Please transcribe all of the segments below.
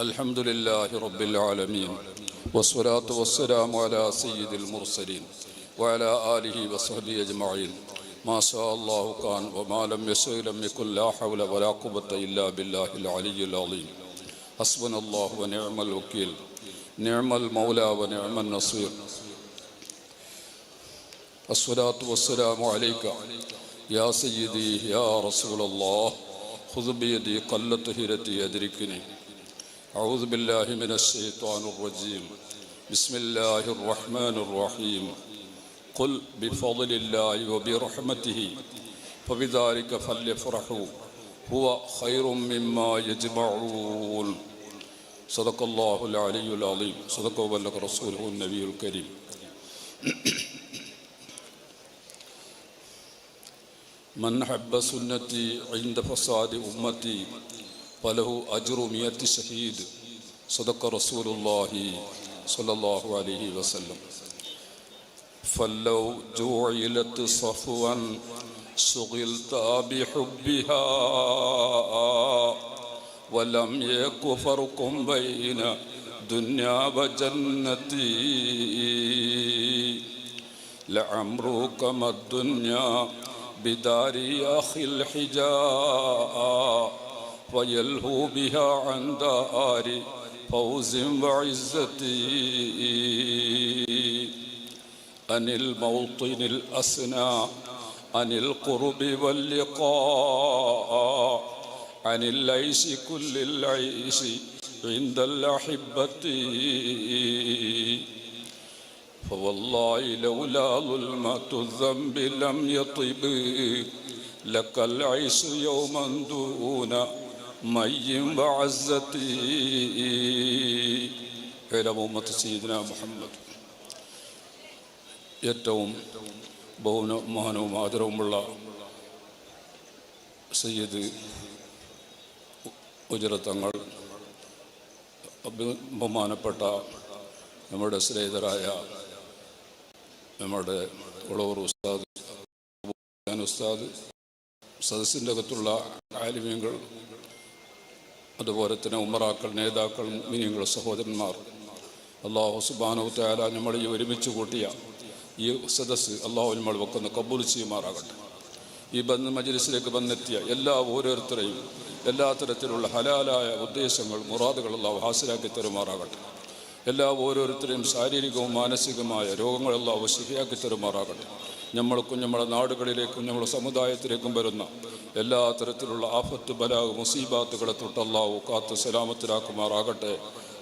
الحمد لله رب العالمين والصلاة والسلام على سيد المرسلين وعلى آله وصحبه أجمعين ما شاء الله كان وما لم يشاء لم يكن لا حول ولا قوة إلا بالله العلي العظيم حسبنا الله ونعم الوكيل نعم المولى ونعم النصير الصلاة والسلام عليك يا سيدي يا رسول الله خذ بيدي قلت هرتي أدركني أعوذ بالله من الشيطان الرجيم بسم الله الرحمن الرحيم قل بفضل الله وبرحمته فبذلك فليفرحوا هو خير مما يجمعون صدق الله العلي العظيم صدق وبلغ رسوله النبي الكريم من حب سنتي عند فساد أمتي فله أجر مئة شهيد صدق رسول الله صلى الله عليه وسلم فلو جعلت صفوا شغلت بحبها ولم يك فرق بين دنيا وجنتي لعمرك ما الدنيا بدار أخي الحجاء ويلهو بها عن دار فوز وعزتي. عن الموطن الأسنى عن القرب واللقاء عن العيش كل العيش عند الأحبة. فوالله لولا ظلمة الذنب لم يطب لك العيش يوما دون مي وعزتي إلى أمة سيدنا محمد ഏറ്റവും ബഹുമാനവും ആദരവുമുള്ള സയ്യിദ് ഉജറത്തങ്ങൾ ബഹുമാനപ്പെട്ട നമ്മുടെ സ്നേഹിതരായ നമ്മുടെ ഉളവൂർ ഉസ്താദ് ഉസ്താദ് സദസ്സിൻ്റെ അകത്തുള്ള ആലിമ്യങ്ങൾ അതുപോലെ തന്നെ ഉമറാക്കൾ നേതാക്കൾ മിനിയങ്ങൾ സഹോദരന്മാർ. അള്ളാഹു സുബാനോ താല നമ്മൾ ഈ ഒരുമിച്ച് കൂട്ടിയ ഈ സദസ് അള്ളാഹു നമ്മൾ വെക്കുന്ന കബൂൽ ചെയ്യുമാറാകട്ടെ. ഈ ബന്ധ മജലിസിലേക്ക് വന്നെത്തിയ എല്ലാ ഓരോരുത്തരെയും എല്ലാ തരത്തിലുള്ള ഹലാലായ ഉദ്ദേശങ്ങൾ മുറാദുകൾ അള്ളാഹു ഹാസിലാക്കി തരുമാറാകട്ടെ. എല്ലാ ഓരോരുത്തരെയും ശാരീരികവും മാനസികമായ രോഗങ്ങളെല്ലാം ശരിയാക്കി തരുമാറാകട്ടെ. നമ്മൾക്കും നമ്മുടെ നാടുകളിലേക്കും നമ്മുടെ സമുദായത്തിലേക്കും വരുന്ന എല്ലാ തരത്തിലുള്ള ആഫത്ത് ബലാഗ് മുസീബാത്തുകളെ തൊട്ടല്ലാവു കാത്ത് സലാമത്തിലാക്കുമാറാകട്ടെ.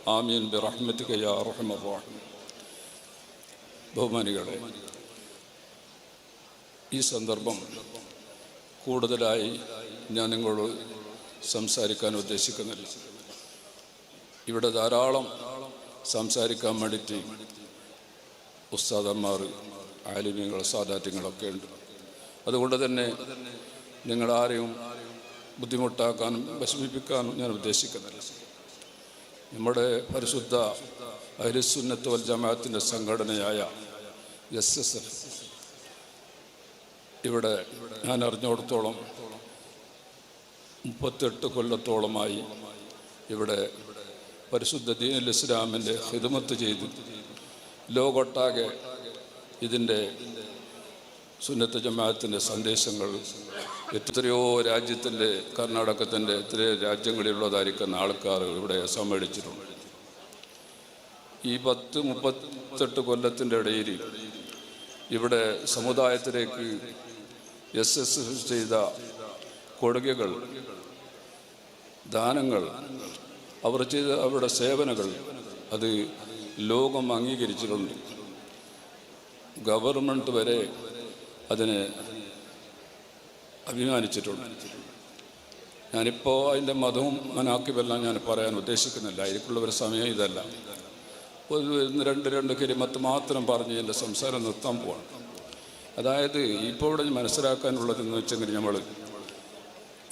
ആമീൻ. ബി റഹ്മറാഹിം ബഹുമാനികളെ ഈ സന്ദർഭം കൂടുതലായി ഞാൻ നിങ്ങളോട് സംസാരിക്കാൻ ഉദ്ദേശിക്കുന്നില്ല. ഇവിടെ ധാരാളം സംസാരിക്കാൻ വേണ്ടിയിട്ട് ഉസ്താദന്മാർ ആലിമ്യങ്ങൾ സാദാത്യങ്ങളൊക്കെ ഉണ്ട്. അതുകൊണ്ട് തന്നെ നിങ്ങളാരെയും ബുദ്ധിമുട്ടാക്കാനും വിഷമിപ്പിക്കാനും ഞാൻ ഉദ്ദേശിക്കുന്നില്ല. നമ്മുടെ പരിശുദ്ധ അരിസുന്നത്ത് വൽ ജമാഅത്തിന്റെ സംഘടനയായ എസ് എസ് എഫ് ഇവിടെ ഞാൻ അറിഞ്ഞിടത്തോളം മുപ്പത്തെട്ട് കൊല്ലത്തോളമായി ഇവിടെ പരിശുദ്ധ ദീനുൽ ഇസ്ലാമിന്റെ ഹിദമത്ത് ചെയ്തു ലോകൊട്ടാകെ ഇതിന്റെ സുന്നത്ത് ജമാഅത്തിന്റെ സന്ദേശങ്ങൾ എത്രയോ രാജ്യത്തിന്റെ കർണാടകത്തിന്റെ എത്രയോ രാജ്യങ്ങളിലുള്ളതായിരിക്കുന്ന ആൾക്കാർ ഇവിടെ സമ്മേളിച്ചിട്ടുണ്ട്. ഈ പത്ത് മുപ്പത്തെട്ട് കൊല്ലത്തിന്റെ ഇടയിൽ ഇവിടെ സമുദായത്തിലേക്ക് എസ് എസ് ചെയ്ത കൊടുകകൾ ദാനങ്ങൾ അവർ ചെയ്ത അവരുടെ സേവനങ്ങൾ അത് ലോകം അംഗീകരിച്ചിട്ടുണ്ട്. ഗവൺമെന്റ് വരെ അതിനെ അഭിമാനിച്ചിട്ടുണ്ട്. ഞാനിപ്പോൾ അതിന്റെ മതവും മനാക്കിവെല്ലാം ഞാൻ പറയാൻ ഉദ്ദേശിക്കുന്നില്ല. അതിലേക്കുള്ള ഒരു സമയം ഇതല്ല. ഒരു രണ്ട് രണ്ട് കിരിമത്ത് മാത്രം പറഞ്ഞ് എന്റെ സംസാരം നിർത്താൻ പോവാണ്. അതായത് ഇപ്പോൾ ഇവിടെ മനസ്സിലാക്കാനുള്ളതെന്ന് വെച്ചെങ്കിൽ നമ്മൾ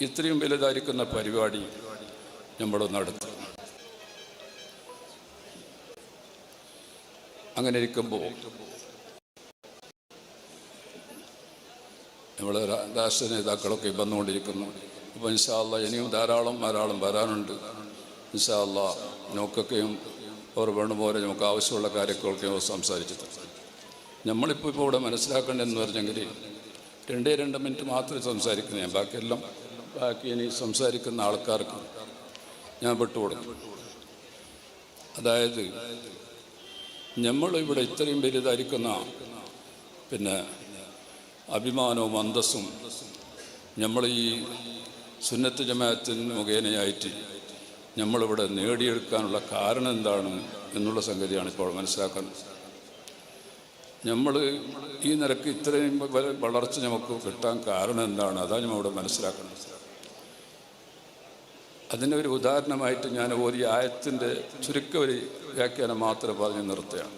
ഇത്രയും വലുതായിരിക്കുന്ന പരിപാടി നമ്മൾ നടത്തും. അങ്ങനെ ഇരിക്കുമ്പോൾ നമ്മളെ രാഷ്ട്ര നേതാക്കളൊക്കെ വന്നുകൊണ്ടിരിക്കുന്നു. അപ്പോൾ ഇൻഷാല്ല ഇനിയും ധാരാളം ധാരാളം വരാനുണ്ട്. ഇൻഷാല്ല നോക്കൊക്കെയും അവർ വേണ്ട പോലെ നമുക്ക് ആവശ്യമുള്ള കാര്യങ്ങളൊക്കെ സംസാരിച്ചു നമ്മളിപ്പോൾ ഇപ്പോൾ ഇവിടെ മനസ്സിലാക്കേണ്ടതെന്ന് പറഞ്ഞെങ്കിൽ രണ്ടേ രണ്ട് മിനിറ്റ് മാത്രമേ സംസാരിക്കുന്നു ഞാൻ ബാക്കിയെല്ലാം ബാക്കി ഇനി സംസാരിക്കുന്ന ആൾക്കാർക്ക് ഞാൻ വിട്ടുകൊടുക്കും അതായത് നമ്മളിവിടെ ഇത്രയും വലുതായിരിക്കുന്ന പിന്നെ അഭിമാനവും അന്തസ്സും നമ്മൾ ഈ സുന്നത്ത് ജമാഅത്തിന് മുഖേനയായിട്ട് നമ്മളിവിടെ നേടിയെടുക്കാനുള്ള കാരണം എന്താണ് എന്നുള്ള സംഗതിയാണ് ഇപ്പോൾ മനസ്സിലാക്കുന്നത് നമ്മൾ ഈ നിരക്ക് ഇത്രയും വളർച്ച നമുക്ക് കിട്ടാൻ കാരണം എന്താണ്? അതാണ് നമ്മളിവിടെ മനസ്സിലാക്കണം. അതിന്റെ ഒരു ഉദാഹരണമായിട്ട് ഞാൻ ഒരു ആയത്തിന്റെ ചുരുക്ക ഒരു വ്യാഖ്യാനം മാത്രം പറഞ്ഞ് നിർത്തുകയാണ്.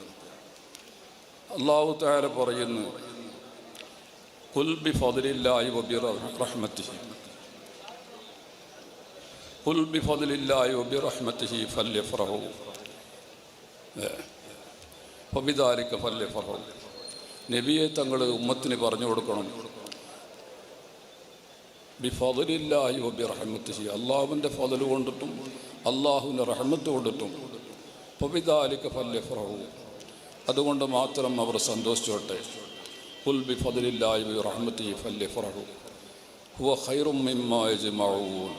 അള്ളാഹു താര പറയുന്നു ഫതിലില്ലായി വബി റഹ്മത്തിഹി കുൽബി ഫതിലില്ലായി വബി റഹ്മത്തിഹി ഫല്യഫ്രഹു ഫബിദാരിക്ക ഫല്യഫ്രഹു നബിയെ തങ്ങൾ ഉമ്മത്തിന് പറഞ്ഞു കൊടുക്കണം. ബിഫലില്ലാഹി വബി റഹ്മത്തിഹി അള്ളാഹുവിന്റെ ഫതൽ കൊണ്ടിട്ടും അള്ളാഹുവിന്റെ റഹ്മത്ത് കൊണ്ടിട്ടും പൊബിതാലിക്ക് ഫല്യഫ്രഹു അതുകൊണ്ട് മാത്രം അവർ സന്തോഷിച്ചോട്ടെ. കുൽ بفضل الله ورحمته فليفرحوا. هو ഹുവ مما يجمعون.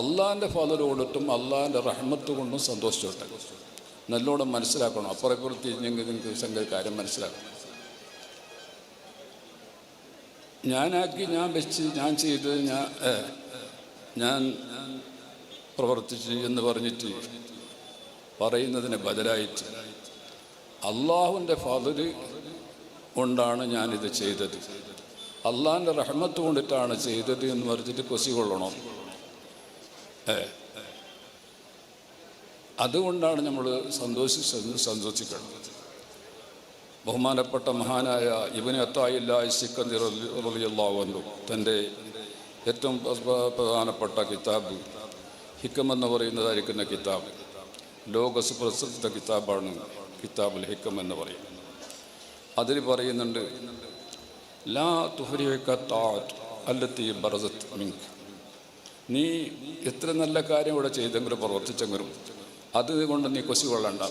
അള്ളാഹിന്റെ ഫതൽ കൊണ്ടിട്ടും അള്ളാഹിന്റെ റഹ്മത്ത് കൊണ്ടും സന്തോഷിച്ചോട്ടെ. നല്ലോണം മനസ്സിലാക്കണം. അപ്പുറപ്പുറം തിരിഞ്ഞെങ്കിൽ നിങ്ങൾക്ക് സംഗതി കാര്യം മനസ്സിലാക്കണം. ഞാനാക്കി ഞാൻ വെച്ച് ഞാൻ ചെയ്ത് ഞാൻ ഞാൻ പ്രവർത്തിച്ച് എന്ന് പറഞ്ഞിട്ട് പറയുന്നതിന് ബദലായിട്ട് അള്ളാഹുവിന്റെ ഫതിൽ കൊണ്ടാണ് ഞാനിത് ചെയ്തത്. അള്ളാന്റെ റഹ്മത്ത് കൊണ്ടിട്ടാണ് ചെയ്തത് എന്ന് പറഞ്ഞിട്ട് കൊസി കൊള്ളണം. ഏ അതുകൊണ്ടാണ് നമ്മൾ സന്തോഷിച്ചത് സന്തോഷിക്കണം. ബഹുമാനപ്പെട്ട മഹാനായ ഇബിന് അത്തായില്ല സിക്കന്തി റലിയല്ലാവന്നു തന്റെ ഏറ്റവും പ്ര- പ്രധാനപ്പെട്ട കിതാബ് ഹിക്കം എന്ന് പറയുന്നതായിരിക്കുന്ന കിതാബ്. ലോക സുപ്രസിദ്ധ കിതാബാണ് കിതാബുൽ ഹിക്കം എന്ന് പറയുന്നത്. അതിൽ പറയുന്നുണ്ട് ലാ മിങ്ക് നീ എത്ര നല്ല കാര്യം ഇവിടെ ചെയ്തെങ്കിലും പ്രവർത്തിച്ചെങ്കിലും അതുകൊണ്ട് നീ കൊശി കൊള്ളണ്ട.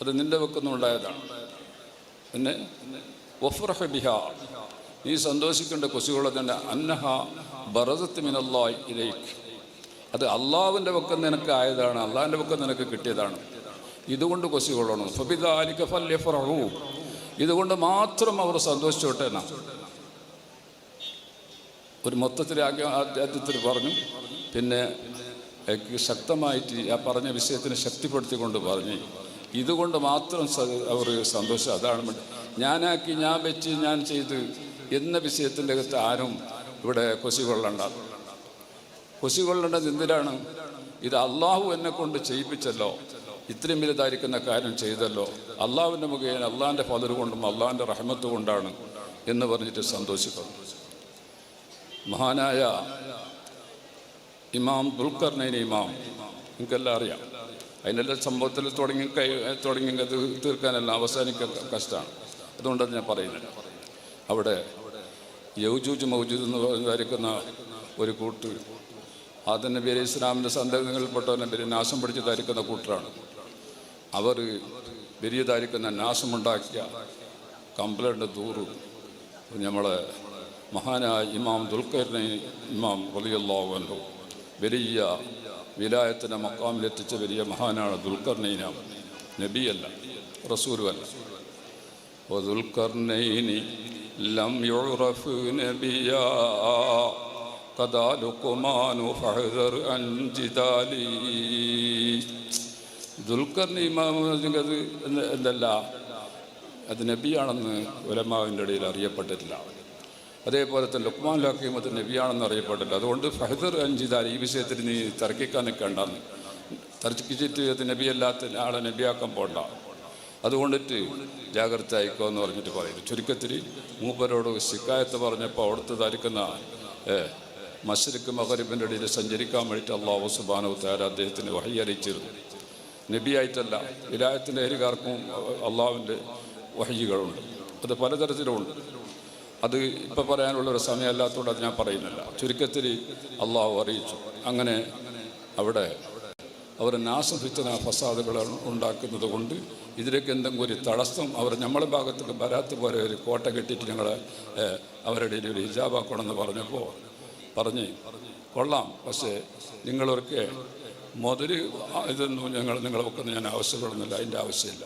അത് നിന്റെ വെക്കൊന്നും ഉണ്ടായതാണ് പിന്നെ വഫ്രഹ ബിഹ. നീ സന്തോഷിക്കേണ്ട കൊസികളെ തന്നെ അന്നഹ ബറസത്ത് മിനല്ലാഹി ഇലൈക്ക്. അത് അള്ളാവിന്റെ പക്കം നിനക്ക് ആയതാണ് അള്ളാഹിന്റെ പക്കം നിനക്ക് കിട്ടിയതാണ്. ഇതുകൊണ്ട് കൊസി കൊള്ളണം. ഫബിദാലിക ഫല്യഫ്രഹു ഇതുകൊണ്ട് മാത്രം അവർ സന്തോഷിച്ചോട്ടെ ഒരു മൊത്തത്തിൽ ആദ്യ- ആദ്യത്തിൽ പറഞ്ഞു. പിന്നെ ശക്തമായിട്ട് ആ പറഞ്ഞ വിഷയത്തിന് ശക്തിപ്പെടുത്തിക്കൊണ്ട് പറഞ്ഞു. ഇതുകൊണ്ട് മാത്രം അവർ സന്തോഷം. അതാണ്. ഞാനാക്കി ഞാൻ വെച്ച് ഞാൻ ചെയ്ത് എന്ന വിഷയത്തിന്റെ അകത്ത് ആരും ഇവിടെ കൊസി കൊള്ളണ്ട. കൊസി കൊള്ളേണ്ടത് എന്തിനാണ് ഇത് അള്ളാഹു എന്നെ കൊണ്ട് ചെയ്യിപ്പിച്ചല്ലോ. ഇത്രയും വലുതായിരിക്കുന്ന കാര്യം ചെയ്തല്ലോ. അള്ളാഹുവിന്റെ മുഖേന അള്ളാഹിന്റെ ഫലർ കൊണ്ടും അള്ളാഹിന്റെ റഹ്മത്ത് കൊണ്ടാണ് എന്ന് പറഞ്ഞിട്ട് സന്തോഷിക്കുന്നു. മഹാനായ ഇമാം ദുൽഖർനൈൻ ഇമാം. നിങ്ങൾക്കെല്ലാം അറിയാം. അതിനെല്ലാം സംഭവത്തിൽ തുടങ്ങി കൈ തുടങ്ങി തീർക്കാനെല്ലാം അവസാനിക്കാൻ കഷ്ടമാണ് അതുകൊണ്ടാണ് ഞാൻ പറയുന്നത് അവിടെ യൗജൂജ് മൗജൂദ് എന്ന് പറയുന്ന ഒരു കൂട്ട് അതിന്റെ പേര് ഇസ്ലാമിന്റെ സന്ദേഹങ്ങളിൽപ്പെട്ടവനെ പേര് നാശം പിടിച്ചതായിരിക്കുന്ന കൂട്ടരാണ് അവർ വലിയതായിരിക്കുന്ന നാശമുണ്ടാക്കിയ കംപ്ലൈന്റ് ദൂറ് നമ്മൾ മഹാനായ ഇമാം ദുൽഖറിനെ ഇമാം വലിയല്ലാവുണ്ടോ വലിയ വിലായത്തിന്റെ മക്കാമിലെത്തിച്ച വലിയ മഹാനാണ് ദുൽഖർനൈനാം നബിയല്ല റസൂലുമല്ല അപ്പോൾ ദുൽഖർനൈനി ലം യുറഫ് നബിയ കഥാലുക്കുമാനു ഫഹദർ അഞ്ചിതാലി ദുൽഖറിന് ഇമാമത് എന്തല്ല? അത് നബിയാണെന്ന് ഉലമാവിന്റെ ഇടയിൽ അറിയപ്പെട്ടിട്ടില്ല. അതേപോലെ തന്നെ ലുക്മാൻ ലഹീമത്ത് നബിയാണെന്ന് അറിയപ്പെട്ടില്ല അതുകൊണ്ട് ഫഹദർ അഞ്ചിദാൽ ഈ വിഷയത്തിൽ നീ തർക്കിക്കാൻ നിൽക്കേണ്ടെന്ന്. തർക്കിച്ചിട്ട് അത് നബിയല്ലാത്ത ആളെ നബിയാക്കാൻ പോണ്ട. അതുകൊണ്ടിട്ട് ജാഗ്രത ആയിക്കോ എന്ന് പറഞ്ഞിട്ട് പറയുന്നു. ചുരുക്കത്തിൽ മൂപ്പരോട് ശിക്കായത്ത് പറഞ്ഞപ്പോൾ അവിടുത്തെ ധരിക്കുന്ന മഷരിക്ക് മഹരിബിന്റെ ഇടയിൽ സഞ്ചരിക്കാൻ വേണ്ടിയിട്ട് അള്ളാഹു സുബാനു താര അദ്ദേഹത്തിന് വഹി അറിയിച്ചിരുന്നു നബിയായിട്ടല്ല. വിലായത്തിന്റെ ഏരുകാർക്കും അള്ളാഹുവിന്റെ വഹികളുണ്ട്. അത് പലതരത്തിലുമുണ്ട്. അത് ഇപ്പം പറയാനുള്ള ഒരു സമയമല്ലാത്തതുകൊണ്ട് അത് ഞാൻ പറയുന്നില്ല. ചുരുക്കത്തിൽ അള്ളാഹു അറിയിച്ചു. അങ്ങനെ അവിടെ അവർ നാശഭിത്തന ഫസാദുകൾ ഉണ്ടാക്കുന്നത് കൊണ്ട് ഇതിലേക്ക് എന്തെങ്കിലും ഒരു തടസ്സം അവർ നമ്മളെ ഭാഗത്തേക്ക് വരാത്ത പോലെ ഒരു കോട്ട കെട്ടിയിട്ട് ഞങ്ങളെ അവരുടെ ഒരു ഹിജാബാക്കണമെന്ന് പറഞ്ഞപ്പോൾ പറഞ്ഞ് കൊള്ളാം പക്ഷേ നിങ്ങളൊക്കെ മുതൽ ഇതൊന്നും ഞങ്ങൾ നിങ്ങളെ വെക്കുന്ന ഞാൻ ആവശ്യപ്പെടുന്നില്ല അതിന്റെ ആവശ്യമില്ല.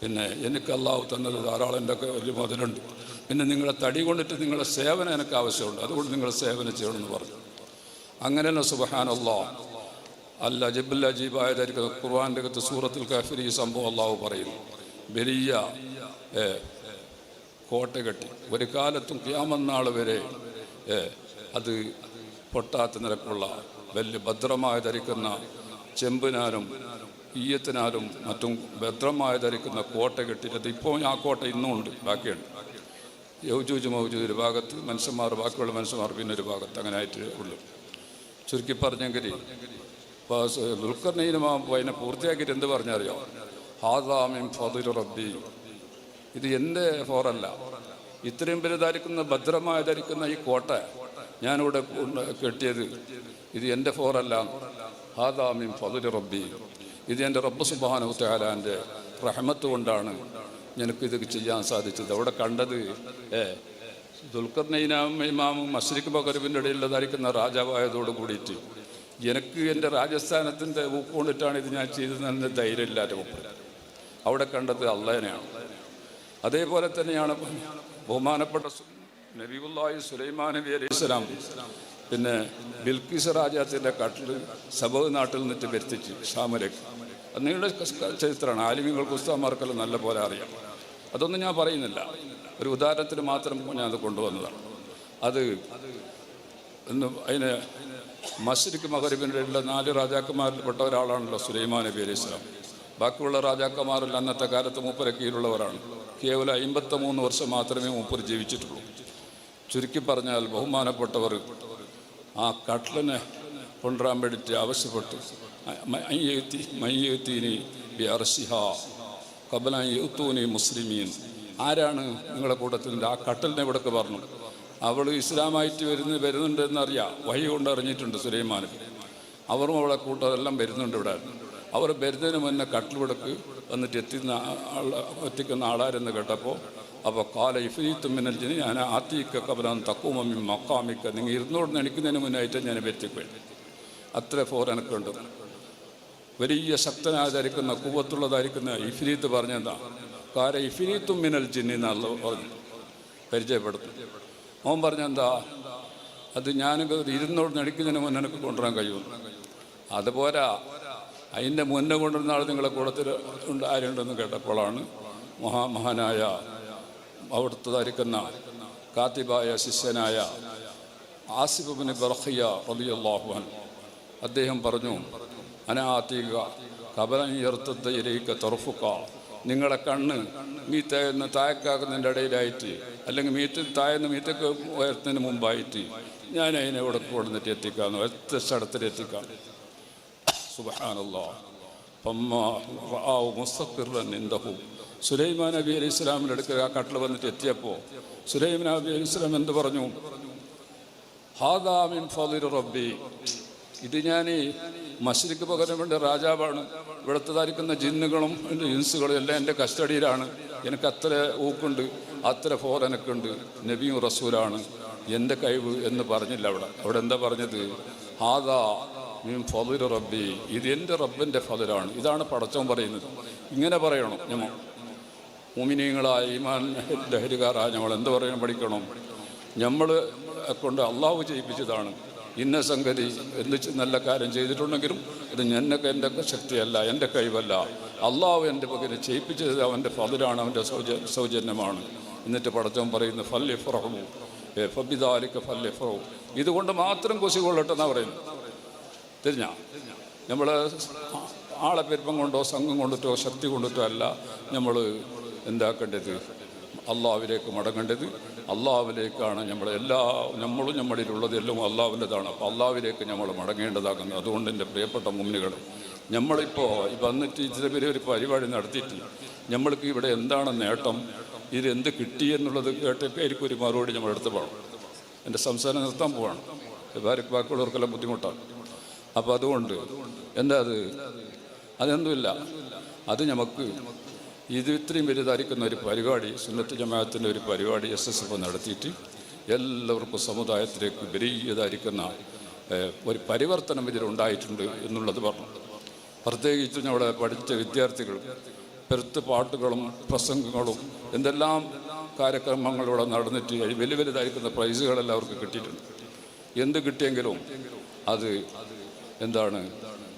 പിന്നെ എനിക്ക് അള്ളാഹു തന്നത് ധാരാളം എന്റെ വലിയ മുതലുണ്ട് പിന്നെ നിങ്ങളെ തടി കൊണ്ടിട്ട് നിങ്ങളെ സേവനം എനിക്ക് ആവശ്യമുണ്ട്. അതുകൊണ്ട് നിങ്ങൾ സേവനം ചെയ്യണമെന്ന് പറഞ്ഞു. അങ്ങനെ തന്നെ സുബഹാനല്ലോ അല്ല ജബുൽ അജീബായതായിരിക്കുന്ന ഖുർആാന്റെ അകത്ത് സൂറത്തിൽ കാഫിർ ഈ സംഭവം അള്ളാഹു പറയുന്നു വലിയ ഏ, കോട്ട കെട്ടി. ഒരു കാലത്തും ക്യാമന്നാൾ വരെ ഏ, അത് പൊട്ടാത്ത നിരക്കുള്ള വലിയ ഭദ്രമായി ധരിക്കുന്ന ചെമ്പിനാലും ഈയത്തിനാലും മറ്റും ഭദ്രമായി ധരിക്കുന്ന കോട്ട കെട്ടിയിട്ട് ഇപ്പോൾ ആ കോട്ട ഇന്നും ഉണ്ട് ബാക്കിയുണ്ട്. യൗജൂജ് മൗജൂജ് ഒരു ഭാഗത്ത് മനുഷ്യന്മാർ ബാക്കിയുള്ള മനുഷ്യന്മാർ പിന്നെ ഒരു ഭാഗത്ത് അങ്ങനെ ആയിട്ട് ഉള്ളു. ചുരുക്കി പറഞ്ഞെങ്കിൽ ദുൽഖർനീനുമാ അതിനെ പൂർത്തിയാക്കിയിട്ട് എന്ത് പറഞ്ഞറിയോ? ഹാദാമിൻ ഫതുൽ റബ്ബി. ഇത് എന്റെ ഫോറല്ല. ഇത്രയും പേര് ധരിക്കുന്ന ഭദ്രമായി ധരിക്കുന്ന ഈ കോട്ട ഞാനിവിടെ കെട്ടിയത് ഇത് എന്റെ ഫോറല്ല. ഹാദാമിൻ ഫതുൽ റബ്ബി. ഇത് എന്റെ റബ്ബ് സുബാനുത്താലാന്റെ റഹമത്ത് കൊണ്ടാണ് എനിക്കിത് ചെയ്യാൻ സാധിച്ചത്. അവിടെ കണ്ടത് ഏ ദുൽഖർനൈനാം ഇമാമും മസ്രിഖ് ബക്കറുവിന്റെ ഇടയിലുള്ളതായിരിക്കുന്ന രാജാവായതോട് കൂടിയിട്ട് എനിക്ക് എന്റെ രാജസ്ഥാനത്തിന്റെ ഊക്കൊണ്ടിട്ടാണ് ഇത് ഞാൻ ചെയ്തതെന്ന് ധൈര്യമില്ലാത്ത മുപ്പത് അവിടെ കണ്ടത് അള്ളേനെയാണ്. അതേപോലെ തന്നെയാണ് ബഹുമാനപ്പെട്ട നബിയുല്ലാഹി സുലൈമാൻ നബി അലൈഹി സ്വലാം പിന്നെ ബിൽക്കിസ് രാജാത്തിന്റെ കട്ടിൽ സബഹ് നാട്ടിൽ നിന്നിട്ട് വരുത്തിച്ചു ഷാമിലേക്ക് നിങ്ങളുടെ ചരിത്രമാണ്. ആലിമികൾ ഉസ്താമാർക്കെല്ലാം നല്ല പോലെ അറിയാം. അതൊന്നും ഞാൻ പറയുന്നില്ല. ഒരു ഉദാഹരണത്തിന് മാത്രം ഞാൻ അത് കൊണ്ടുവന്നതാണ്. അത് ഇന്ന് അതിന് മസ്ജിദ് മഹരിബിന്റെ ഉള്ള നാല് രാജാക്കന്മാരിൽപ്പെട്ട ഒരാളാണല്ലോ സുലൈമാൻ നബി അലൈഹി സ്വലാം. ബാക്കിയുള്ള രാജാക്കന്മാരെല്ലാം അന്നത്തെ കാലത്ത് മൂപ്പര കേവലം അമ്പത്തി മൂന്ന് വർഷം മാത്രമേ മൂപ്പർ ജീവിച്ചിട്ടുള്ളൂ. ചുരുക്കി പറഞ്ഞാൽ ബഹുമാനപ്പെട്ടവർ ആ കട്ലനെ കൊണ്ടുവരാൻ വേണ്ടിയിട്ട് ആവശ്യപ്പെട്ടു. മയ്യത്തി മുസ്ലിമീൻ. ആരാണ് നിങ്ങളുടെ കൂട്ടത്തിന്റെ ആ കട്ടലിനെ ഇവിടൊക്കെ പറഞ്ഞു. അവൾ ഇസ്ലാമായിട്ട് വരുന്ന വരുന്നുണ്ടെന്നറിയാം. വഴി കൊണ്ട് അറിഞ്ഞിട്ടുണ്ട് സുലൈമാൻ അവരും അവളെ കൂട്ടതെല്ലാം വരുന്നുണ്ട് ഇവിടെ. അവർ വരുന്നതിന് മുന്നേ കട്ടിൽ വിടക്ക് വന്നിട്ട് എത്തുന്ന ആൾ എത്തിക്കുന്ന ആളാരെന്ന് കേട്ടപ്പോൾ അപ്പോൾ കാല ഇഫീത്തും മിന്നൽ ജനി ഞാൻ ആത്തിക്ക കബലാൻ തക്കുമമ്മി മക്കാമിക്ക നിങ്ങൾ ഇരുന്നോട് നടിക്കുന്നതിന് മുന്നായിട്ട് ഞാൻ വരുത്തിപ്പോയി അത്ര ഫോർ എനക്കുണ്ട് വലിയ ശക്തനായതായിരിക്കുന്ന കൂവത്തുള്ളതായിരിക്കുന്ന ഇഫിരീത്ത് പറഞ്ഞെന്താ? കാര ഇഫിരീത്തും മിനൽ ജിന്നി എന്നുള്ള പറഞ്ഞു പരിചയപ്പെടുത്തും. അവൻ പറഞ്ഞെന്താ? അത് ഞാൻ ഇരുന്നോട് നടിക്കുന്നതിന് മുന്നേ എനിക്ക് കൊണ്ടുവരാൻ കഴിയും അതുപോലെ അതിന്റെ മുന്നേ കൊണ്ടുവരുന്ന ആൾ നിങ്ങളെ കൂടത്തിൽ ഉണ്ട് ആരുണ്ടെന്ന് കേട്ടപ്പോഴാണ് മഹാ മഹാനായ അവിടുത്തതായിരിക്കുന്ന കാത്തിബായ ശിഷ്യനായ ആസിഫിന് ബർഹിയ റബിയല്ലാഹുൻ അദ്ദേഹം പറഞ്ഞു അനാത്തിക കബലയർത്തയിലേക്ക് തുറഫുക്ക നിങ്ങളുടെ കണ്ണ് മീത്ത തായക്കാക്കുന്നതിന്റെ ഇടയിലായിട്ട് അല്ലെങ്കിൽ മീറ്റ് തായെന്ന് മീറ്റക്ക് ഉയർത്തുന്നതിന് മുമ്പായിട്ട് ഞാൻ അതിനെ ഇവിടെ കൊടുത്തിട്ട് എത്തിക്കാന്ന് ഒറ്റ സ്ഥലത്തിൽ എത്തിക്കാം സുബഹാനല്ലാ സുലൈമാൻ നബി അലൈഹി ഇസ്ലാമിന്റെ അടുക്കൽ ആ കട്ടിൽ വന്നിട്ട് എത്തിയപ്പോൾ സുലൈമാൻ നബി അലൈഹി ഇസ്ലാം എന്ത് പറഞ്ഞു? ഹാദാമിൻ ഫലിർ റബ്ബി. ഇത് ഞാൻ മഷരിക്ക് പകരം വേണ്ട രാജാവാണ്. ഇവിടുത്തെ ജിന്നുകളും എന്റെ ജിൻസുകളും എല്ലാം എന്റെ കസ്റ്റഡിയിലാണ്. എനിക്ക് അത്ര ഊക്കുണ്ട് അത്ര ഫോർ എനിക്കുണ്ട്. നബിയും റസൂലാണ്. എന്റെ കഴിവ് എന്ന് പറഞ്ഞില്ല അവിടെ. അവിടെ എന്താ പറഞ്ഞത്? ഹാദാ റബ്ബി ഇത് എന്റെ റബ്ബിന്റെ ഫതിലാണ് ഇതാണ് പടച്ചവൻ പറയുന്നത്. ഇങ്ങനെ പറയണം ഞമ്മ. മുമിനീങ്ങളായ ഈമാൻ ലഹരികാരായ ഞങ്ങൾ എന്ത് പറയണം പഠിക്കണം. നമ്മൾ കൊണ്ട് അള്ളാഹു ചെയ്യിപ്പിച്ചതാണ്. ഇന്ന സംഗതി എന്ത് നല്ല കാര്യം ചെയ്തിട്ടുണ്ടെങ്കിലും ഇത് ഞെന്നൊക്കെ എന്റെ ശക്തിയല്ല എന്റെ കഴിവല്ല. അള്ളാഹു എന്റെ പകരം ചെയ്യിപ്പിച്ചത് അവന്റെ ഫതിലാണ് അവന്റെ സൗജ സൗജന്യമാണ്. എന്നിട്ട് പടച്ചവൻ പറയുന്നു ഫല്ലിഫ്രഹു ഫബിദാലിക്ക് ഫല്യ ഫറഹു ഇതുകൊണ്ട് മാത്രം കുശി കൊള്ളട്ടെന്നാണ് പറയുന്നത്. തിരിഞ്ഞ? നമ്മൾ ആളെ പെരുപ്പം കൊണ്ടോ സംഘം കൊണ്ടിട്ടോ ശക്തി കൊണ്ടിട്ടോ അല്ല നമ്മൾ എന്താക്കേണ്ടത്? അള്ളാവിലേക്ക് മടങ്ങേണ്ടത് അള്ളാവിലേക്കാണ് നമ്മുടെ എല്ലാ നമ്മളും നമ്മളിലുള്ളത് എല്ലാം അള്ളാവിന്റെതാണ് അപ്പോൾ അള്ളാവിലേക്ക് നമ്മൾ മടങ്ങേണ്ടതാകുന്നത് അതുകൊണ്ട് എന്റെ പ്രിയപ്പെട്ട മുമ്പിനുകൾ നമ്മളിപ്പോൾ വന്നിട്ട് ഇച്ചിരി പേര് ഒരു പരിപാടി നടത്തിയിട്ട് നമ്മൾക്ക് ഇവിടെ എന്താണ് നേട്ടം? ഇതെന്ത് കിട്ടി എന്നുള്ളത് കേട്ടപ്പോൾ ആയിരിക്കും ഒരു മറുപടി നമ്മൾ എടുത്ത് പോകണം എന്റെ സംസാരം നിർത്താൻ പോവാണ്. ബാക്കിയുള്ളവർക്കെല്ലാം ബുദ്ധിമുട്ടാണ്. അപ്പോൾ അതുകൊണ്ട് എന്താ അത്? അതൊന്നുമില്ല അത് നമുക്ക് ഇത് ഇത്രയും വലുതായിരിക്കുന്ന ഒരു പരിപാടി സുന്നത്ത് ജമാഅത്തിന്റെ ഒരു പരിപാടി എസ് എസ് എഫ് നടത്തിയിട്ട് എല്ലാവർക്കും സമുദായത്തിലേക്ക് വലിയതായിരിക്കുന്ന ഒരു പരിവർത്തനം ഇതിലുണ്ടായിട്ടുണ്ട് എന്നുള്ളത് പറഞ്ഞു. പ്രത്യേകിച്ച് ഞങ്ങളുടെ പഠിച്ച വിദ്യാർത്ഥികൾ പെരുത്ത് പാട്ടുകളും പ്രസംഗങ്ങളും എന്തെല്ലാം കാര്യക്രമങ്ങളിലൂടെ നടന്നിട്ട് വലിയ വലുതായിരിക്കുന്ന പ്രൈസുകളെല്ലാം അവർക്ക് കിട്ടിയിട്ടുണ്ട്. എന്ത് കിട്ടിയെങ്കിലും അത് എന്താണ്?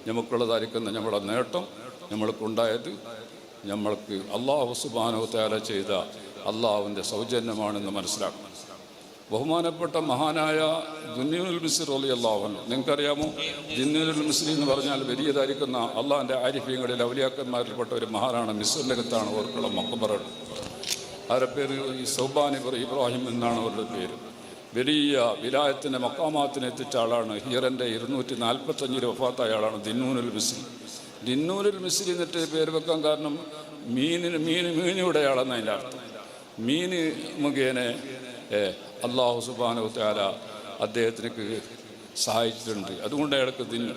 നമുക്കുള്ളതായിരിക്കുന്ന നമ്മുടെ നേട്ടം നമ്മൾക്കുണ്ടായത് നമ്മൾക്ക് അള്ളാഹു സുബാനോ തയാല ചെയ്ത അള്ളാഹുവിന്റെ സൗജന്യമാണെന്ന് മനസ്സിലാക്കണം. ബഹുമാനപ്പെട്ട മഹാനായ ദുന്യൂൽ മിസ്രി അലി അള്ളാഹുൻ നിങ്ങൾക്കറിയാമോ? ദുന്യുൽ മിസ്രി എന്ന് പറഞ്ഞാൽ വലിയതായിരിക്കുന്ന അള്ളാഹിന്റെ ആരിഫ്യങ്ങളിൽ ഔലിയാക്കന്മാരിൽപ്പെട്ട ഒരു മഹാനാണ് മിസ്റിന്റെ അകത്താണ് അവർക്കുള്ള മക്കബറ അവരുടെ പേര്? സൗബാൻ ഇബ്രാഹിം എന്നാണ് അവരുടെ പേര്. വലിയ വിലായത്തിന്റെ മക്കാമാത്തിന് എത്തിച്ച ആളാണ് ഹിയറിന്റെ ഇരുന്നൂറ്റി നാൽപ്പത്തഞ്ചിൽ വഫാത്തായ ആളാണ് ദിന്നൂനുൽ മിസ്രി. ദിന്നൂനുൽ മിസ്രി എന്നിട്ട് പേര് വെക്കാൻ കാരണം മീനിന് മീൻ മീനിയുടെ ആളെന്ന് അതിന്റെ അർത്ഥം. മീന് മുഖേന അള്ളാഹു സുബാനുത്താല അദ്ദേഹത്തിനൊക്കെ സഹായിച്ചിട്ടുണ്ട്. അതുകൊണ്ട് അയാൾക്ക് ദിന്നു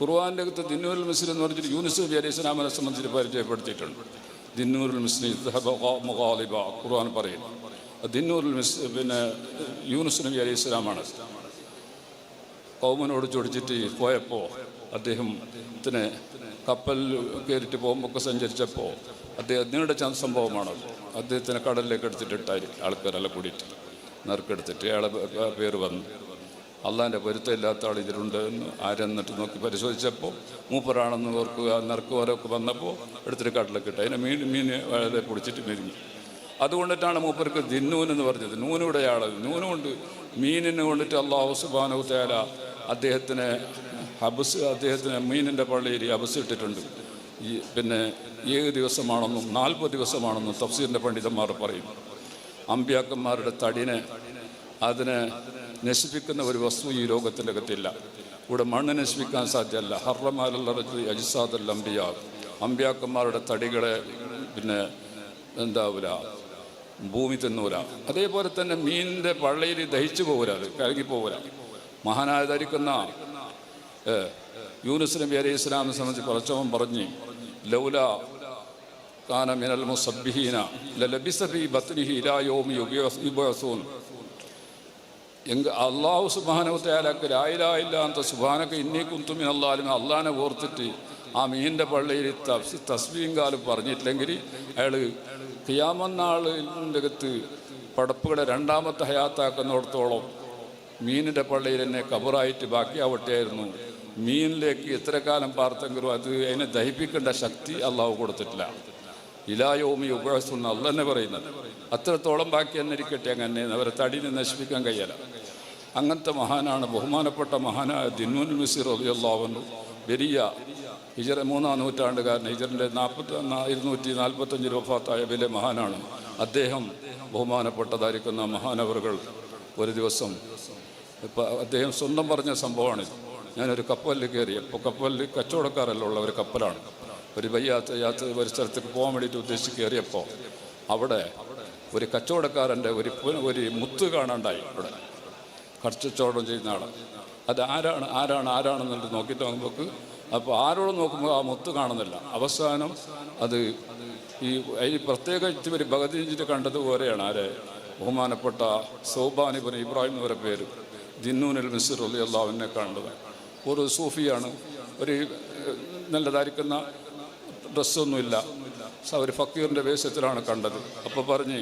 ഖുർആാന്റെ അകത്ത് ദിന്നൂരുൽ മിസ്സിൽ എന്ന് പറഞ്ഞിട്ട് യൂനിസ് നബി അലൈഹി സ്വലാമിനെ സംബന്ധിച്ച് പരിചയപ്പെടുത്തിയിട്ടുണ്ട്. ദിന്നൂരുൽ മുസ്ലിം ഖുർആൻ പറയുന്നു. ദിന്നൂറുൽ മിസ് പിന്നെ യൂനുസ് നബി അലൈഹി സ്വലാമാണ്. കൗമനോട് ചൊടിച്ചിട്ട് പോയപ്പോൾ അദ്ദേഹം അദ്ദേഹത്തിന് കപ്പലിൽ കയറിയിട്ട് പോകുമ്പോൾ സഞ്ചരിച്ചപ്പോൾ അദ്ദേഹം നീണ്ട ച സംഭവമാണത് അദ്ദേഹത്തിനെ കടലിലേക്ക് എടുത്തിട്ടിട്ടായിരിക്കും ആൾക്കാരെല്ലാം കൂടിയിട്ട് നറുക്കെടുത്തിട്ട് അയാളെ പേര് വന്നു. അള്ളാന്റെ പൊരുത്തമില്ലാത്ത ആൾ ഇതിലുണ്ട് എന്ന് ആരെന്നിട്ട് നോക്കി പരിശോധിച്ചപ്പോൾ മൂപ്പറാണെന്ന് ഓർക്കുക നറുക്കുവാരൊക്കെ വന്നപ്പോൾ എടുത്തിട്ട് കടലിലേക്ക് ഇട്ട്. അതിനെ മീൻ മീൻ വളരെ പിടിച്ചിട്ട് മെരിഞ്ഞു അതുകൊണ്ടിട്ടാണ് മൂപ്പർക്ക് ദിന്നൂൻ എന്ന് പറഞ്ഞത്. നൂനുടെ ആൾ നൂന് കൊണ്ട് മീനിനെ കൊണ്ടിട്ട് അള്ളാഹു സുബാനു തേല അദ്ദേഹത്തിന് ഹബസ് അദ്ദേഹത്തിന് മീനിന്റെ പള്ളിയിൽ ഹബസ് ഇട്ടിട്ടുണ്ട്. ഈ പിന്നെ ഏഴ് ദിവസമാണെന്നും നാൽപ്പത് ദിവസമാണെന്നും തഫ്സീറിന്റെ പണ്ഡിതന്മാർ പറയും. അമ്പ്യാക്കന്മാരുടെ തടിനെ അതിനെ നശിപ്പിക്കുന്ന ഒരു വസ്തു ഈ ലോകത്തിന്റെ അകത്തില്ല. ഇവിടെ മണ്ണ് നശിപ്പിക്കാൻ സാധ്യമല്ല ഹർറമാലുള്ള അജിസാദ് അമ്പിയ അമ്പ്യാക്കന്മാരുടെ തടികളെ പിന്നെ എന്താവില്ല ഭൂമി തിന്നൂല അതേപോലെ തന്നെ മീനിന്റെ പള്ളയിൽ ദഹിച്ചു പോകൂല അത് പോകരാ മഹാനായ ധരിക്കുന്ന യൂനുസ് നബി അലൈഹി ഇസ്ലാമിനെ സംബന്ധിച്ച് കുറച്ചവൻ പറഞ്ഞ് ലൗല കാന മിനൽ മുസബ്ബിഹീന ലലബിസ ഫീ ബത്നിഹി ഇലാ യൗമി യുബഅസ്- യുബഅസൂൻ എങ്ക അള്ളാഹു സുബാനവത്തയാലക്ക് ലായിലായില്ല അന്ത സുബാനക്ക് ഇന്നീ കുന്തുമിൻ അള്ളാലും അള്ളാനെ ഓർത്തിട്ട് ആ മീനിന്റെ പള്ളിയിൽ തസ്ബീങ്കാലും തസ്ബീം കാലം പറഞ്ഞിട്ടില്ലെങ്കിൽ അയാൾ കിയാമന്നാളിന്റെ അകത്ത് പടപ്പുകളെ രണ്ടാമത്തെ ഹയാത്താക്കുന്നിടത്തോളം മീനിന്റെ പള്ളിയിൽ എന്നെ കബറായിട്ട് ബാക്കിയാവട്ടെയായിരുന്നു. മീനിലേക്ക് എത്ര കാലം പാർത്തെങ്കിലും അത് അതിനെ ദഹിപ്പിക്കേണ്ട ശക്തി അള്ളാഹു കൊടുത്തിട്ടില്ല. ഇലായോമി ഉപഴസുന്ന അല്ല തന്നെ പറയുന്നത്. അത്രത്തോളം ബാക്കി തന്നെ ഇരിക്കട്ടെ അങ്ങനെ അവരെ തടിനെ നശിപ്പിക്കാൻ കഴിയല്ല. അങ്ങനത്തെ മഹാനാണ് ബഹുമാനപ്പെട്ട മഹാനായ ദിനുൻ മിസിർ അലിയല്ലാവന്നു വലിയ ഹിജറ മൂന്നാം നൂറ്റാണ്ടുകാരൻ ഹിജറിന്റെ നാൽപ്പത്തി ഇരുന്നൂറ്റി നാൽപ്പത്തഞ്ച് രൂപത്തായ വലിയ മഹാനാണ്. അദ്ദേഹം ബഹുമാനപ്പെട്ടതായിരിക്കുന്ന മഹാനവറുകൾ ഒരു ദിവസം ഇപ്പം അദ്ദേഹം സ്വന്തം പറഞ്ഞ സംഭവമാണ്. ഞാനൊരു കപ്പലിൽ കയറി. അപ്പോൾ കപ്പലിൽ കച്ചവടക്കാരല്ല ഉള്ള ഒരു കപ്പലാണ്. ഒരു വയ്യാത്ത യാത്ര ഒരു സ്ഥലത്തേക്ക് പോകാൻ വേണ്ടിയിട്ട് ഉദ്ദേശിച്ച് കയറിയപ്പോൾ അവിടെ ഒരു കച്ചവടക്കാരന്റെ ഒരു ഒരു മുത്ത് കാണാണ്ടായി അവിടെ. കച്ചവടം ചെയ്യുന്ന ആൾ അത് ആരാണ് ആരാണ് ആരാണെന്നുള്ളത് നോക്കിയിട്ട് നോക്കുമ്പോൾ അപ്പോൾ ആരോട് നോക്കുമ്പോൾ ആ മുത്ത് കാണുന്നില്ല. അവസാനം അത് ഈ ഈ പ്രത്യേകിച്ച് ഒരു ഭഗതീജിട്ട് കണ്ടതുപോലെയാണ് ആരെ? ബഹുമാനപ്പെട്ട സൗബാനിബൻ ഇബ്രാഹിം എന്നവരെ പേര്. ദിന്നൂനിൽ മിസ്ർ അലി അള്ളാഹുവിനെ കണ്ടത്. ഒരു സൂഫിയാണ്. ഒരു നല്ലതായിരിക്കുന്ന ഡ്രസ്സൊന്നുമില്ല. ഒരു ഫക്കീറിന്റെ വേഷത്തിലാണ് കണ്ടത്. അപ്പോൾ പറഞ്ഞ്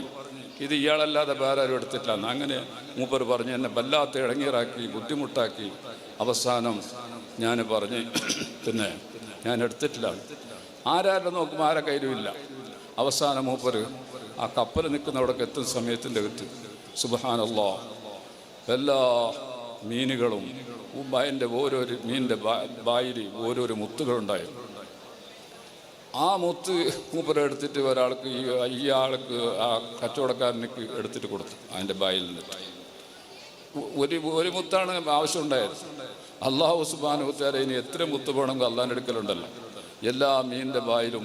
ഇത് ഇയാളല്ലാതെ വേറെ ആരും എടുത്തിട്ടില്ല. അങ്ങനെ മൂപ്പർ പറഞ്ഞ് എന്നെ വല്ലാത്ത ഇടങ്ങിയറാക്കി ബുദ്ധിമുട്ടാക്കി. അവസാനം ഞാൻ പറഞ്ഞു പിന്നെ ഞാൻ എടുത്തിട്ടില്ല. ആരാരുടെ നോക്കുമ്പോൾ ആരെ കയ്യിലും ഇല്ല. അവസാന മൂപ്പർ ആ കപ്പൽ നിൽക്കുന്നവിടേക്ക് എത്തുന്ന സമയത്തിന്റെ വിട്ട് സുബഹാനല്ലോ എല്ലാ മീനുകളും ഉബായന്റെ ഓരോ മീനിന്റെ ബായിരി ഓരോരോ മുത്തുകളുണ്ടായിരുന്നു. ആ മുത്ത് മൂപ്പര എടുത്തിട്ട് ഒരാൾക്ക് ഈ ഈ ആൾക്ക് ആ കച്ചവടക്കാരനക്ക് എടുത്തിട്ട് കൊടുത്തു അതിന്റെ ബായിൽ നിന്നിട്ട് ഒരു ഒരു മുത്താണ് ആവശ്യമുണ്ടായത്. അള്ളാഹു സുബാനുത്താരെ ഇനി എത്ര മുത്ത് വേണമെങ്കിൽ അള്ളാഹിന്റെ എടുക്കലുണ്ടല്ലോ എല്ലാ മീനിന്റെ വായിലും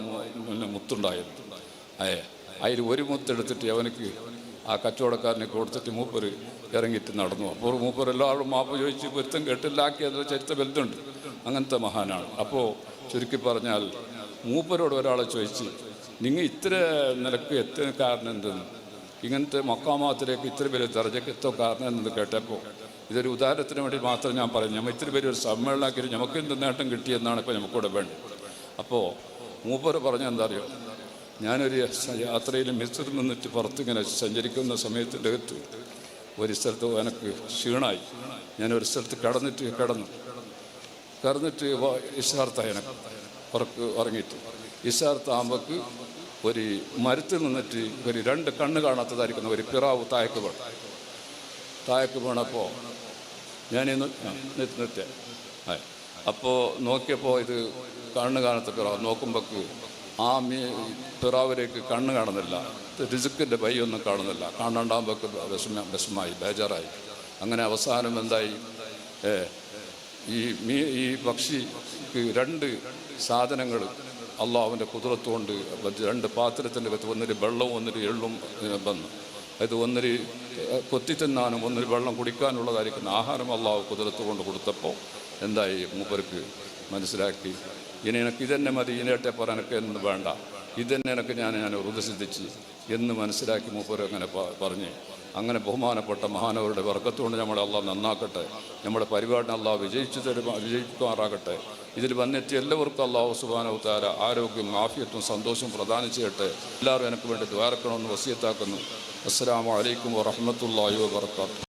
മുത്തുണ്ടായിരുന്നു അയേ അതിൽ ഒരു മുത്തെടുത്തിട്ട് അവനക്ക് ആ കച്ചവടക്കാരനെ കൊടുത്തിട്ട് മൂപ്പർ ഇറങ്ങിയിട്ട് നടന്നു. അപ്പോൾ മൂപ്പർ എല്ലാവരും മാപ്പ് ചോദിച്ച് പൊരുത്തം കെട്ടില്ലാക്കിയത് ചരിത്ര ബന്ധമുണ്ട് അങ്ങനത്തെ മഹാനാണ്. അപ്പോൾ ചുരുക്കി പറഞ്ഞാൽ മൂപ്പരോട് ഒരാളെ ചോദിച്ച് നിങ്ങൾ ഇത്ര നിലയ്ക്ക് എത്തുന്ന കാരണം എന്തെന്ന് ഇങ്ങനത്തെ മക്കാമാത്തിലേക്ക് ഇത്ര എത്തോ കാരണം എന്നത് കേട്ടപ്പോൾ ഇതൊരു ഉദാഹരണത്തിന് വേണ്ടി മാത്രം ഞാൻ പറയും നമ്മൾ ഇത്ര ഒരു സമ്മേളനമാക്കി നമുക്ക് എന്ത് നേട്ടം കിട്ടിയെന്നാണ് ഇപ്പോൾ നമുക്കിവിടെ വേണ്ടത്. അപ്പോൾ മൂപ്പർ പറഞ്ഞ എന്താ അറിയോ? ഞാനൊരു യാത്രയിൽ മിസ്രിൽ നിന്നിട്ട് പുറത്തിങ്ങനെ സഞ്ചരിക്കുന്ന സമയത്തിന്റെ അകത്ത് ഒരു സ്ഥലത്ത് എനിക്ക് ക്ഷീണമായി ഞാൻ സ്ഥലത്ത് കടന്നിട്ട് കടന്നു. കടന്നിട്ട് ഇഷാർത്തായി എനിക്ക്. ഉറക്ക് ഉറങ്ങിയിട്ട് ഇഷാർത്താകുമ്പോക്ക് ഒരു മരത്തിൽ നിന്നിട്ട് ഒരു രണ്ട് കണ്ണ് കാണാത്തതായിരിക്കുന്ന ഒരു പിറാവ് താഴേക്ക് വേണം. താഴേക്ക് വീണപ്പോൾ ഞാൻ നിർത്തിയ അപ്പോൾ നോക്കിയപ്പോൾ ഇത് കണ്ണ് കാണാത്ത പിറാവ്. നോക്കുമ്പോൾ ആ മീ പിറാവിലേക്ക് കണ്ണ് കാണുന്നില്ല. രിസുക്കിന്റെ ബൈയൊന്നും കാണുന്നില്ല. കാണണ്ടാകുമ്പോൾ വിഷമ വിഷമായി ബേജാറായി. അങ്ങനെ അവസാനം എന്തായി? ഈ മീ ഈ പക്ഷിക്ക് രണ്ട് സാധനങ്ങൾ അള്ളാഹുവിന്റെ കുതിരത്തുകൊണ്ട് രണ്ട് പാത്രത്തിന്റെ അകത്ത് ഒന്നൊരു വെള്ളവും ഒന്നൊരു എള്ളും വന്നു. അത് ഒന്നൊരു കൊത്തിത്തിന്നാനും കൊത്തി തിന്നാനും ഒന്നൊരു വെള്ളം കുടിക്കാനുള്ളതായിരിക്കുന്ന ആഹാരം അള്ളാഹു കുതിരത്ത് കൊണ്ട് കൊടുത്തപ്പോൾ എന്തായി? മൂപ്പർക്ക് മനസ്സിലാക്കി. ഇനി എനിക്ക് ഇതന്നെ മതി ഇനിയട്ടെ പറയാൻ എനിക്ക് എന്ന് വേണ്ട. ഇതന്നെ എനിക്ക് ഞാൻ ഞാൻ ഹൃദസിദ്ധിച്ച് എന്ന് മനസ്സിലാക്കി മൂപ്പർ അങ്ങനെ പറഞ്ഞ്. അങ്ങനെ ബഹുമാനപ്പെട്ട മഹാനവരുടെ വർക്കത്തുകൊണ്ട് നമ്മളെ അള്ളാഹ് നന്നാക്കട്ടെ. നമ്മുടെ പരിപാടിനെ അള്ളാഹ് വിജയിച്ചു തരുമാ വിജയിക്കുമാറാകട്ടെ. ഇതിൽ വന്നെത്തിയ എല്ലാവർക്കും അള്ളാഹു സുബാനവത്താര ആരോഗ്യം ആഫിയത്തും സന്തോഷവും പ്രദാനം ചെയ്യട്ടെ. എല്ലാവരും എനിക്ക് വേണ്ടി ദ്വാരക്കണമെന്ന് വസിയത്താക്കുന്നു. അസ്സാം വലൈക്കും വറഹമത്തല്ലാ വാത്തു